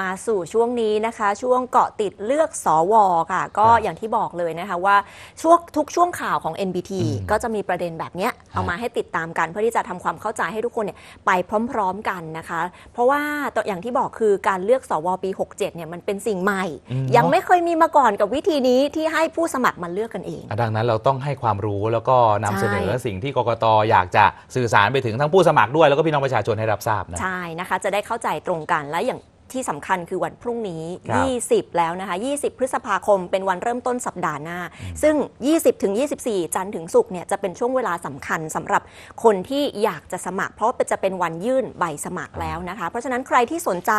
มาสู่ช่วงนี้นะคะ ช่วงเกาะติดเลือกสวค่ะ ก็ครับอย่างที่บอกเลยนะคะว่าช่วงทุกช่วงข่าวของ NBT อืมก็จะมีประเด็นแบบเนี้ยเอามาให้ติดตามกันเพื่อที่จะทำความเข้าใจให้ทุกคนเนี่ยไปพร้อม ๆกันนะคะ เพราะว่าตัวอย่างที่บอกคือการเลือกสวปี 67เนี่ยมันเป็นสิ่งใหม่อืมยังไม่เคยมีมาก่อนกับวิธีนี้ที่ให้ผู้สมัครมาเลือกกันเองอะดังนั้นเราต้องให้ความรู้แล้วก็นำใช่เสนอสิ่งที่กกตอยากจะสื่อสารไปถึงทั้งผู้สมัครด้วยแล้วก็พี่น้องประชาชนให้รับทราบนะใช่นะคะ จะได้เข้าใจตรงกันและอย่าง ที่สำคัญคือวันพรุ่งนี้ ครับ 20 แล้วนะคะ 20 พฤษภาคมเป็นวันเริ่มต้นสัปดาห์หน้า ซึ่ง 20 ถึง 24 จันทร์ถึงศุกร์เนี่ยจะเป็นช่วงเวลาสำคัญสำหรับคนที่อยากจะสมัคร เพราะจะเป็นวันยื่นใบสมัครแล้วนะคะ เพราะฉะนั้นใครที่สนใจ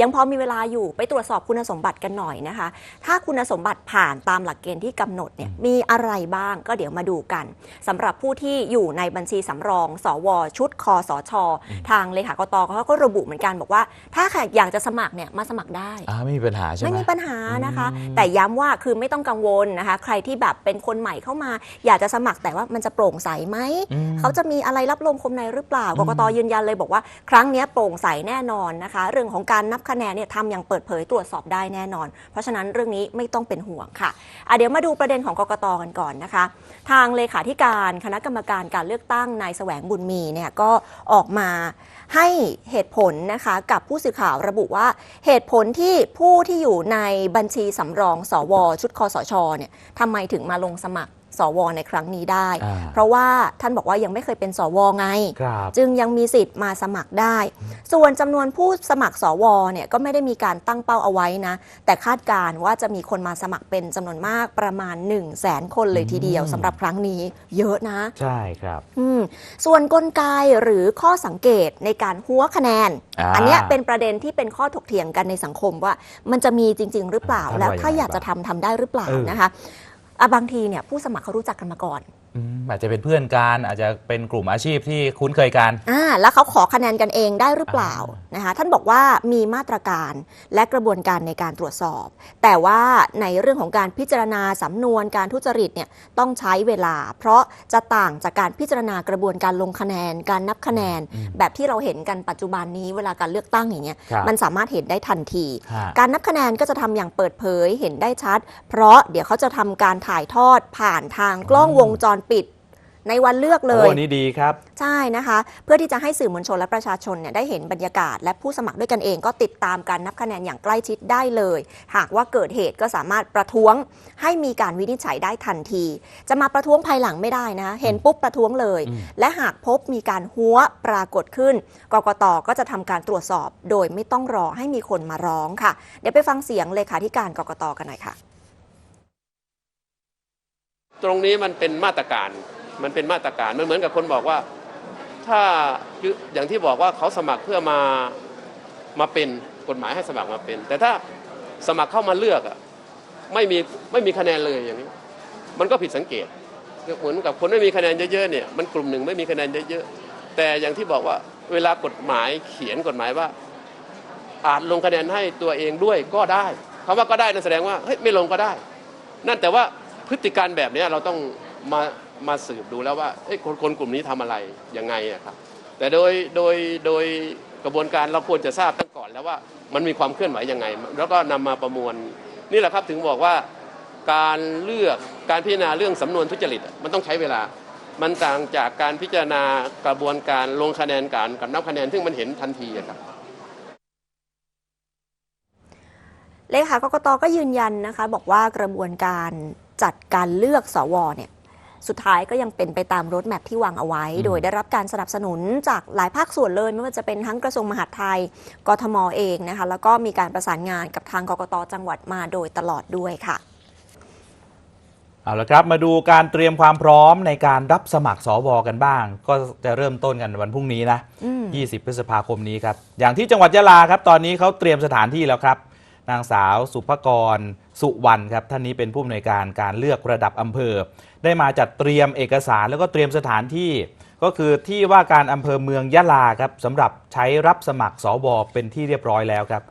ยังพอมีเวลาอยู่ไปตรวจสอบคุณสมบัติกันหน่อยนะคะ ถ้าคุณสมบัติผ่านตามหลักเกณฑ์ที่กำหนดเนี่ยมีอะไรบ้างก็เดี๋ยวมาดูกันสำหรับผู้ที่อยู่ในบัญชีสำรอง สว ชุดคอสช ทางเลขากตเขาก็ระบุเหมือนกันบอกว่า ถ้าใครอยากจะสมัครเนี่ยมาสมัครได้อ่าไม่มีปัญหาใช่ไหมไม่มีปัญหานะคะอืมแต่ย้ำว่าคือไม่ต้องกังวลนะคะ ใครที่แบบเป็นคนใหม่เข้ามา อยากจะสมัครแต่ว่ามันจะโปร่งใสไหมอืมเขาจะมีอะไรรับลมคมในหรือเปล่ากกตยืนยันเลยบอกว่า ครั้งเนี้ยโปร่งใสแน่นอนนะคะ เรื่องของการนับคะแนนเนี่ยทำอย่างเปิดเผยตรวจสอบได้แน่นอน เพราะฉะนั้นเรื่องนี้ไม่ต้องเป็นห่วงค่ะอะเดี๋ยวมาดูประเด็นของกกตกันก่อนนะคะ ทางเลขาธิการคณะกรรมการการเลือกตั้งนายแสวงบุญมีเนี่ยก็ออกมาให้เหตุผลนะคะกับผู้สื่อข่าวระบุว่าเหตุผลที่ผู้ที่อยู่ในบัญชีสำรองสวชุดคอสชเนี่ยทำไมถึงมาลงสมัคร สวในครั้งนี้ได้อ่าเพราะว่าท่านบอกว่ายังไม่เคยเป็นสวไงครับจึงยังมีสิทธิ์มาสมัครได้ ส่วนจำนวนผู้สมัครสวเนี่ยก็ไม่ได้มีการตั้งเป้าเอาไว้นะ แต่คาดการณ์ว่าจะมีคนมาสมัครเป็นจำนวนมากประมาณ 1 0 0 0 0แสนคนเลยทีเดียวอืมสำหรับครั้งนี้เยอะนะ ใช่ครับอืมส่วนกลไกหรือข้อสังเกตในการหัวคะแนนอ่าอันเนี้ยเป็นประเด็นที่เป็นข้อถกเถียงกันในสังคมว่า มันจะมีจริง ๆ หรือเปล่าท่านแล้วว่าถ้ายังไงอยากจะทำทำได้หรือเปล่าเออนะคะอะ บางทีเนี่ยผู้สมัครเขารู้จักกันมาก่อน อืมอาจจะเป็นเพื่อนกันอาจจะเป็นกลุ่มอาชีพที่คุ้นเคยกัน อ่าแล้วเขาขอคะแนนกันเองได้หรือเปล่านะคะท่านบอกว่ามีมาตรการและกระบวนการในการตรวจสอบ แต่ว่าในเรื่องของการพิจารณาสำนวนการทุจริตเนี่ยต้องใช้เวลา เพราะจะต่างจากการพิจารณากระบวนการลงคะแนน การนับคะแนนอืมแบบที่เราเห็นกันปัจจุบันนี้เวลาการเลือกตั้งอย่างเงี้ยครับมันสามารถเห็นได้ทันที ฮะ การนับคะแนนก็จะทำอย่างเปิดเผยเห็นได้ชัด เพราะเดี๋ยวเขาจะทำการถ่ายทอดผ่านทางกล้องอืมวงจรปิด ในวันเลือกเลโอ้ยอันนี้ดีครับ ใช่นะคะ เพื่อที่จะให้สื่อมวลชนและประชาชนเนี่ยได้เห็นบรรยากาศ และผู้สมัครด้วยกันเองก็ติดตามการนับคะแนนอย่างใกล้ชิดได้เลย หากว่าเกิดเหตุก็สามารถประท้วงให้มีการวินิจฉัยได้ทันที จะมาประท้วงภายหลังไม่ได้นะเห็นปุ๊บประท้วงเลยอืมและหากพบมีการหัวปรากฏขึ้น กกตก็จะทำการตรวจสอบ โดยไม่ต้องรอให้มีคนมาร้องค่ะ เดี๋ยวไปฟังเสียงเลขาธิการกกตกันหน่อยค่ะ ตรงนี้มันเป็นมาตรการ มันเป็นมาตรการมันเหมือนกับคนบอกว่า ถ้าอย่างที่บอกว่าเขาสมัครเพื่อมามาเป็นกฎหมายให้สมัครมาเป็น แต่ถ้าสมัครเข้ามาเลือกอะไม่มีไม่มีคะแนนเลยอย่างนี้ มันก็ผิดสังเกตเหมือนกับคนไม่มีคะแนนเยอะๆเนี่ยมันกลุ่มหนึ่งไม่มีคะแนนเยอะๆแต่อย่างที่บอกว่าเวลากฎหมายเขียนกฎหมายว่า อาจลงคะแนนให้ตัวเองด้วยก็ได้คำว่าก็ได้นั่นแสดงว่าเฮ้ยไม่ลงก็ได้ นั่นแต่ว่าพฤติการแบบนี้เราต้อง มามาสืบดูแล้วว่าเอ้คนคนกลุ่มนี้ทำอะไรยังไงอะครับ แต่โดยโดยโดยกระบวนการเราควรจะทราบตั้งก่อนแล้วว่ามันมีความเคลื่อนไหวยังไง แล้วก็นำมาประมวลนี่แหละครับถึงบอกว่าการเลือกการพิจารณาเรื่องสำนวนทุจริตมันต้องใช้เวลา มันต่างจากการพิจารณากระบวนการลงคะแนนการกับนับคะแนนซึ่งมันเห็นทันทีอะครับเลขากกตก็ยืนยันนะคะ บอกว่ากระบวนการจัดการเลือกสวเนี่ย สุดท้ายก็ยังเป็นไปตามรถแมพที่วางเอาไว้อืมโดยได้รับการสนับสนุนจากหลายภาคส่วนเลยไม่ว่าจะเป็นทั้งกระทรวงมหาดไทย กทมเองนะคะ แล้วก็มีการประสานงานกับทางกกตจังหวัดมาโดยตลอดด้วยค่ะเอาละครับมาดูการเตรียมความพร้อมในการรับสมัครสวกันบ้าง ก็จะเริ่มต้นกันวันพรุ่งนี้นะอืม20 พฤษภาคมนี้ครับ อย่างที่จังหวัดยะลาครับ ตอนนี้เขาเตรียมสถานที่แล้วครับ นางสาวสุภกร สุวรรณครับท่านนี้เป็นผู้อำนวยการการเลือกระดับอำเภอ ได้มาจัดเตรียมเอกสารแล้วก็เตรียมสถานที่ ก็คือที่ว่าการอำเภอเมืองยะลาครับสำหรับใช้รับสมัครสวเป็นที่เรียบร้อยแล้วครับ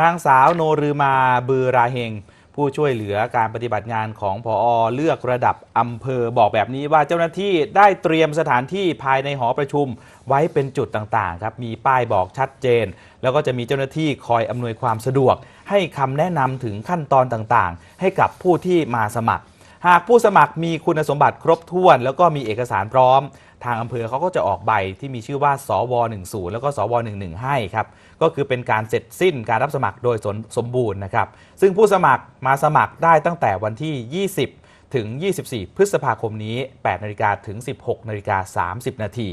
นางสาวโนรือมาบือราเฮง ผู้ช่วยเหลือการปฏิบัติงานของพอเลือกระดับอำเภอบอกแบบนี้ว่าเจ้าหน้าที่ได้เตรียมสถานที่ภายในหอประชุม ไว้เป็นจุดต่างๆครับมีป้ายบอกชัดเจน แล้วก็จะมีเจ้าหน้าที่คอยอำนวยความสะดวก ให้คำแนะนำถึงขั้นตอนต่างๆ ให้กับผู้ที่มาสมัคร หากผู้สมัครมีคุณสมบัติครบถ้วน แล้วก็มีเอกสารพร้อม ทางอำเภอเขาก็จะออกใบที่มีชื่อว่า สว 10 แล้วก็สว 11 ให้ครับ ก็คือเป็นการเสร็จสิ้นการรับสมัครโดยสมสมบูรณ์นะครับ ซึ่งผู้สมัครมาสมัครได้ตั้งแต่วันที่ 20 ถึง 24 พฤษภาคมนี้ 8นาฬิกาถึง 16นาฬิกา30 นาที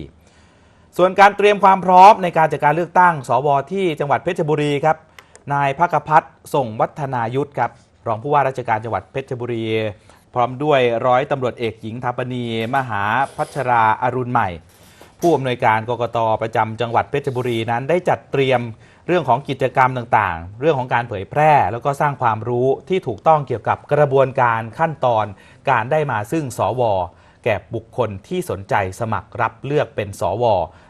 ส่วนการเตรียมความพร้อมในการจัดการเลือกตั้ง สว ที่จังหวัดเพชรบุรีครับ นายภคพัฒน์ส่งวัฒนายุทธครับ รองผู้ว่าราชการจังหวัดเพชรบุรี พร้อมด้วยร้อยตำรวจเอกหญิงทาปณีมหาพัชราอารุณใหม่ ผู้อำนวยการกกตประจำจังหวัดเพชรบุรีนั้นได้จัดเตรียมเรื่องของกิจกรรมต่างๆ เรื่องของการเผยแพร่ แล้วก็สร้างความรู้ที่ถูกต้องเกี่ยวกับกระบวนการขั้นตอน การได้มาซึ่งสวแก่บุคคลที่สนใจสมัครรับเลือกเป็นสว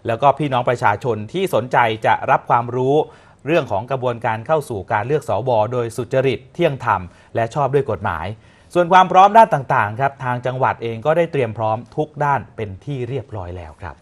แล้วก็พี่น้องประชาชนที่สนใจจะรับความรู้ เรื่องของกระบวนการเข้าสู่การเลือกสว โดยสุจริตเที่ยงธรรม และชอบด้วยกฎหมาย ส่วนความพร้อมด้านต่างๆครับทางจังหวัดเองก็ได้เตรียมพร้อมทุกด้านเป็นที่เรียบร้อยแล้วครับ